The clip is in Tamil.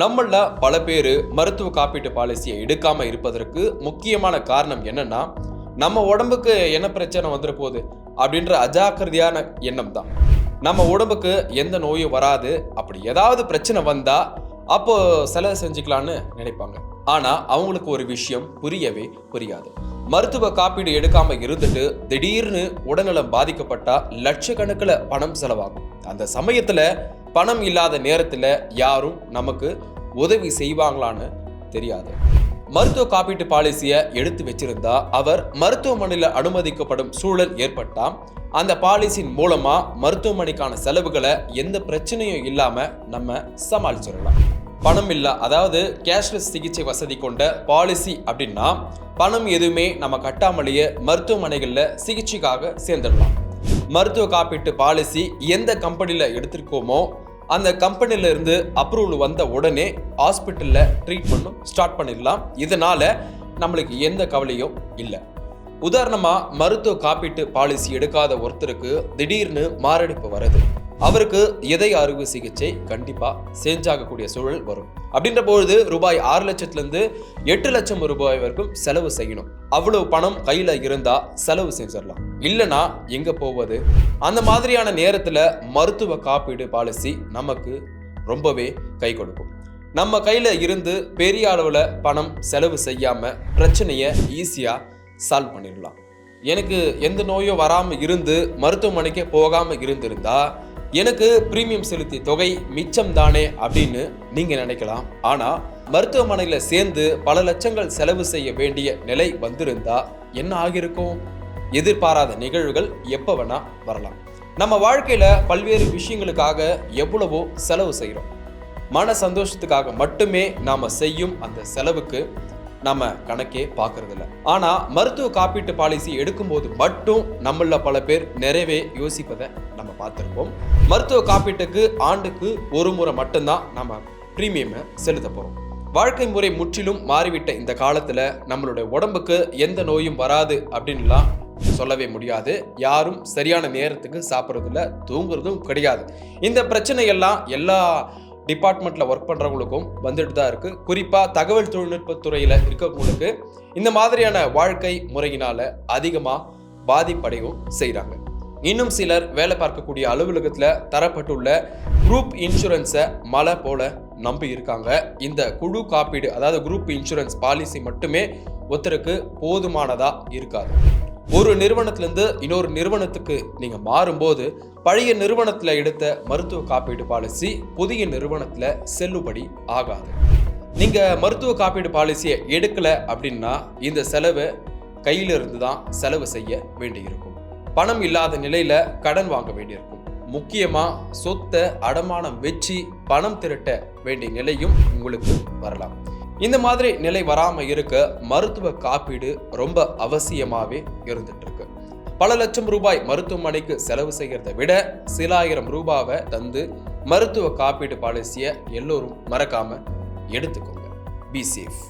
நம்மள பல பேர் மருத்துவ காப்பீட்டு பாலிசியை எடுக்காமல் இருப்பதற்கு முக்கியமான காரணம் என்னன்னா நம்ம உடம்புக்கு என்ன பிரச்சனை வந்துட போகுது அப்படின்ற அஜாக்கிரதையான எண்ணம் தான். நம்ம உடம்புக்கு எந்த நோயும் வராது. அப்படி ஏதாவது பிரச்சனை வந்தா அப்போ செலவு செஞ்சுக்கலான்னு நினைப்பாங்க. ஆனா அவங்களுக்கு ஒரு விஷயம் புரியவே புரியாது. மருத்துவ காப்பீடு எடுக்காம இருந்துட்டு திடீர்னு உடல்நலம் பாதிக்கப்பட்டா லட்சக்கணக்கில் பணம் செலவாகும். அந்த சமயத்துல பணம் இல்லாத நேரத்துல யாரும் நமக்கு உதவி செய்வாங்களான்னு தெரியாது. மருத்துவ காப்பீட்டு பாலிசியை எடுத்து வச்சிருந்தா அவர் மருத்துவமனையில் அனுமதிக்கப்படும் சூழல் ஏற்பட்டா அந்த பாலிசியின் மூலமா மருத்துவமனைக்கான செலவுகளை எந்த பிரச்சனையும் இல்லாம நம்ம சமாளிச்சிடலாம். பணம் இல்லை அதாவது கேஷ்லெஸ் சிகிச்சை வசதி கொண்ட பாலிசி அப்படின்னா பணம் எதுவுமே நம்ம கட்டாமலேயே மருத்துவமனைகளில் சிகிச்சைக்காக சேர்ந்துடலாம். மருத்துவ காப்பீட்டு பாலிசி எந்த கம்பெனியில் எடுத்திருக்கோமோ அந்த கம்பெனியிலேருந்து அப்ரூவல் வந்த உடனே ஹாஸ்பிட்டலில் ட்ரீட்மெண்ட்டும் ஸ்டார்ட் பண்ணிடலாம். இதனால் நம்மளுக்கு எந்த கவலையும் இல்லை. உதாரணமாக மருத்துவ காப்பீட்டு பாலிசி எடுக்காத ஒருத்தருக்கு திடீர்னு மாரடைப்பு வருது அவருக்கு இதய அறுவை சிகிச்சை கண்டிப்பாக செஞ்சாகக்கூடிய சூழல் வரும். அப்படின்ற பொழுது ரூபாய் ஆறு லட்சத்துலேருந்து எட்டு லட்சம் ரூபாய் வரைக்கும் செலவு செய்யணும். அவ்வளவு பணம் கையில் இருந்தால் செலவு செஞ்சிடலாம். இல்லைன்னா எங்கே போவது? அந்த மாதிரியான நேரத்தில் மருத்துவ காப்பீடு பாலிசி நமக்கு ரொம்பவே கை கொடுக்கும். நம்ம கையில் இருந்து பெரிய அளவில் பணம் செலவு செய்யாமல் பிரச்சனையை ஈஸியாக சால்வ் பண்ணிடலாம். எனக்கு எந்த நோயும் வராமல் இருந்து மருத்துவமனைக்கே போகாமல் இருந்திருந்தால் எனக்கு பிரீமியம் செலுத்திய தொகை மிச்சம் தானே அப்படின்னு நீங்க நினைக்கலாம். ஆனா மருத்துவமனையில சேர்ந்து பல லட்சங்கள் செலவு செய்ய வேண்டிய நிலை வந்திருந்தா என்ன ஆகியிருக்கும்? எதிர்பாராத நிகழ்வுகள் எப்ப வேணா வரலாம். நம்ம வாழ்க்கையில பல்வேறு விஷயங்களுக்காக எவ்வளவோ செலவு செய்கிறோம் மன சந்தோஷத்துக்காக மட்டுமே நாம செய்யும் அந்த செலவுக்கு நம்ம கணக்கே பார்க்கறது ஆனால் ஆனா மருத்துவ காப்பீட்டு பாலிசி எடுக்கும்போது மட்டும் நம்மள பல பேர் நிறைவே யோசிப்பதை நம்ம மருத்துவ காப்பீட்டுக்கு ஆண்டுக்கு ஒரு முறை மட்டும்தான் நம்ம ப்ரீமியமை செலுத்த போகிறோம் வாழ்க்கை முறை முற்றிலும் மாறிவிட்ட இந்த காலத்தில் நம்மளுடைய உடம்புக்கு எந்த நோயும் வராது அப்படின்லாம் சொல்லவே முடியாது. யாரும் சரியான நேரத்துக்கு சாப்பிட்றதில்ல தூங்குறதும் கிடையாது. இந்த பிரச்சனையெல்லாம் எல்லா டிபார்ட்மெண்ட்டில் ஒர்க் பண்ணுறவங்களுக்கும் வந்துட்டு தான் இருக்குது குறிப்பாக தகவல் தொழில்நுட்ப துறையில இருக்கவங்களுக்கு இந்த மாதிரியான வாழ்க்கை முறையினால் அதிகமாக பாதிப்படையும் செய்கிறாங்க இன்னும் சிலர் வேலை பார்க்கக்கூடிய அலுவலகத்தில் தரப்பட்டுள்ள குரூப் இன்சூரன்ஸை மலை போல நம்பி இருக்காங்க. இந்த குழு காப்பீடு அதாவது குரூப் இன்சூரன்ஸ் பாலிசி மட்டுமே ஒருத்தருக்கு போதுமானதாக இருக்காது. ஒரு நிறுவனத்திலேருந்து இன்னொரு நிறுவனத்துக்கு நீங்கள் மாறும்போது பழைய நிறுவனத்தில் எடுத்த மருத்துவ காப்பீடு பாலிசி புதிய நிறுவனத்தில் செல்லுபடி ஆகாது. நீங்கள் மருத்துவ காப்பீடு பாலிசியை எடுக்கலை அப்படின்னா இந்த செலவை கையில இருந்து தான் செலவு செய்ய வேண்டியிருக்கும். பணம் இல்லாத நிலையில கடன் வாங்க வேண்டியிருக்கும். முக்கியமா சொத்தை அடமானம் வச்சு பணம் திரட்ட வேண்டிய நிலையும் உங்களுக்கு வரலாம். இந்த மாதிரி நிலை வராம இருக்க மருத்துவ காப்பீடு ரொம்ப அவசியமாவே இருந்துட்டு இருக்கு பல லட்சம் ரூபாய் மருத்துவமனைக்கு செலவு செய்கிறத விட சில ஆயிரம் ரூபாவை தந்து மருத்துவ காப்பீடு பாலிசியை எல்லோரும் மறக்காம எடுத்துக்கோங்க. Be safe